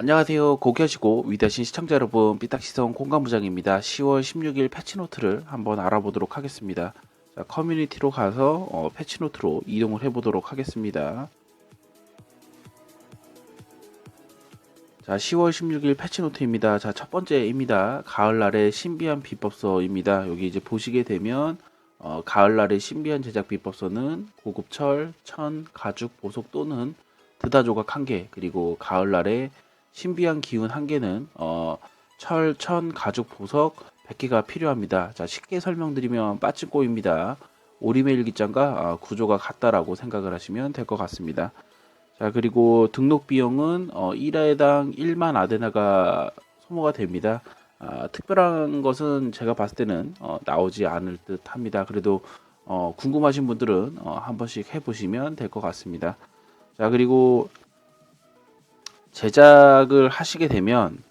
안녕하세요. 고귀하시고 위대하신 시청자 여러분, 삐딱시성 공감부장입니다. 10월 16일 패치노트를 한번 알아보도록 하겠습니다. 자, 커뮤니티로 가서 어, 패치노트로 이동을 해보도록 하겠습니다. 자, 10월 16일 패치노트입니다. 자, 첫 번째입니다. 가을날의 신비한 비법서입니다. 여기 이제 보시게 되면 어, 가을날의 신비한 제작 비법서는 고급 철, 천, 가죽, 보석 또는 드다 조각 한 개, 그리고 가을날의 신비한 기운 한 개는 어, 철, 천, 가죽, 보석 100개가 필요합니다. 자, 쉽게 설명드리면 빠ጭ꼬입니다. 오리메 일기장과 아, 구조가 같다라고 생각을 하시면 될 것 같습니다. 자, 그리고 등록 비용은 어, 1회당 1만 아데나가 소모가 됩니다. 아, 특별한 것은 제가 봤을 때는 어, 나오지 않을 듯 합니다. 그래도 어, 궁금하신 분들은 어, 한 번씩 해보시면 될 것 같습니다. 자, 그리고 제작을 하시게 되면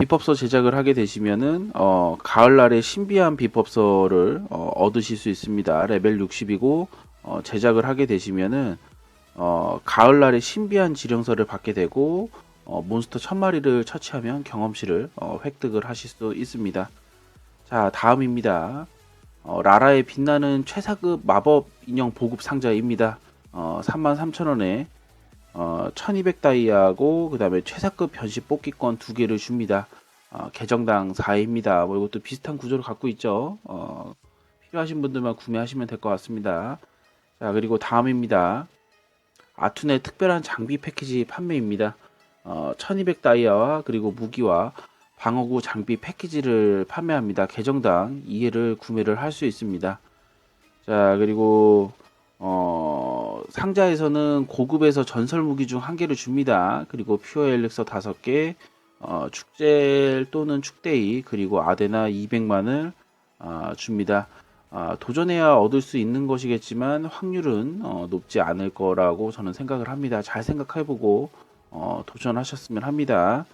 비법서 제작을 하게 되시면은 어, 가을날의 신비한 비법서를 어, 얻으실 수 있습니다. 레벨 60이고 어, 제작을 하게 되시면은 어, 가을날의 신비한 지령서를 받게 되고 어, 몬스터 1000마리를 처치하면 경험치를 어, 획득을 하실 수 있습니다. 자 다음입니다. 어, 라라의 빛나는 최사급 마법 인형 보급 상자입니다. 어, 33,000원에 어, 1200 다이아고 그 다음에 최사급 변신 뽑기권 두 개를 줍니다. 어, 계정당 4회입니다. 뭐 이것도 비슷한 구조를 갖고 있죠. 어, 필요하신 분들만 구매하시면 될 것 같습니다. 자 그리고 다음입니다. 아툰의 특별한 장비 패키지 판매입니다. 어, 1200 다이아와 그리고 무기와 방어구 장비 패키지를 판매합니다. 계정당 2회를 구매를 할 수 있습니다. 자, 그리고 어, 상자에서는 고급에서 전설 무기 중 한 개를 줍니다. 그리고 퓨어 엘릭서 5개, 어, 축제 또는 축대이, 그리고 아데나 200만을 어, 줍니다. 아, 도전해야 얻을 수 있는 것이겠지만 확률은 어, 높지 않을 거라고 저는 생각을 합니다. 잘 생각해보고 어, 도전하셨으면 합니다.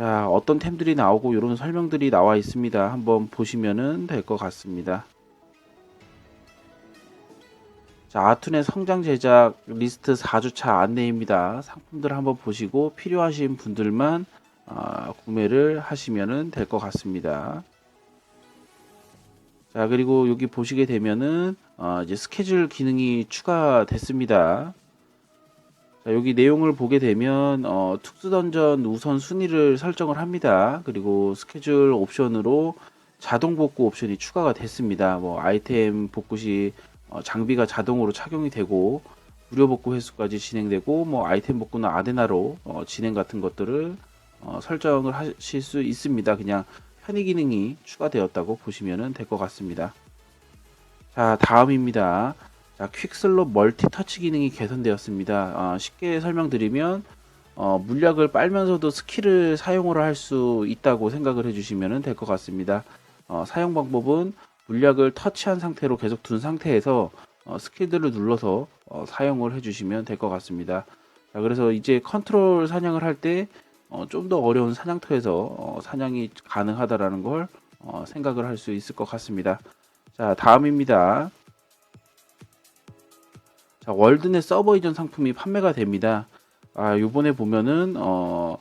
자, 어떤 템들이 나오고 이런 설명들이 나와 있습니다. 한번 보시면은 될것 같습니다. 자, 아툰의 성장 제작 리스트 4주차 안내입니다. 상품들 한번 보시고 필요하신 분들만 아, 구매를 하시면은 될것 같습니다. 자, 그리고 여기 보시게 되면은 어, 이제 스케줄 기능이 추가됐습니다. 자, 여기 내용을 보게 되면 어, 특수 던전 우선 순위를 설정을 합니다. 그리고 스케줄 옵션으로 자동 복구 옵션이 추가가 됐습니다. 뭐 아이템 복구 시 어, 장비가 자동으로 착용이 되고 무료 복구 횟수까지 진행되고 뭐 아이템 복구는 아데나로 어, 진행 같은 것들을 어, 설정을 하실 수 있습니다. 그냥 편의 기능이 추가되었다고 보시면 될 것 같습니다. 자 다음입니다. 자, 퀵슬롭 멀티 터치 기능이 개선되었습니다. 어, 쉽게 설명드리면 어, 물약을 빨면서도 스킬을 사용을 할 수 있다고 생각을 해주시면 될 것 같습니다. 어, 사용 방법은 물약을 터치한 상태로 계속 둔 상태에서 어, 스킬들을 눌러서 어, 사용을 해주시면 될 것 같습니다. 자, 그래서 이제 컨트롤 사냥을 할 때 좀더 어려운 사냥터에서 어, 사냥이 가능하다라는 걸 어, 생각을 할 수 있을 것 같습니다. 자, 다음입니다. 자, 월드넷 서버 이전 상품이 판매가 됩니다. 아, 요번에 보면은, 어,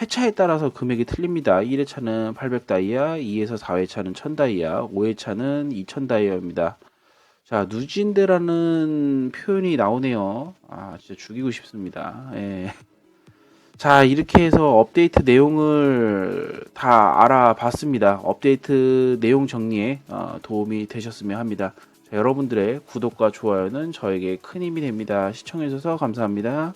회차에 따라서 금액이 틀립니다. 1회차는 800다이아, 2에서 4회차는 1000다이아, 5회차는 2000다이아입니다. 자, 누진데라는 표현이 나오네요. 아, 진짜 죽이고 싶습니다. 예. 자, 이렇게 해서 업데이트 내용을 다 알아봤습니다. 업데이트 내용 정리에 어, 도움이 되셨으면 합니다. 자, 여러분들의 구독과 좋아요는 저에게 큰 힘이 됩니다. 시청해주셔서 감사합니다.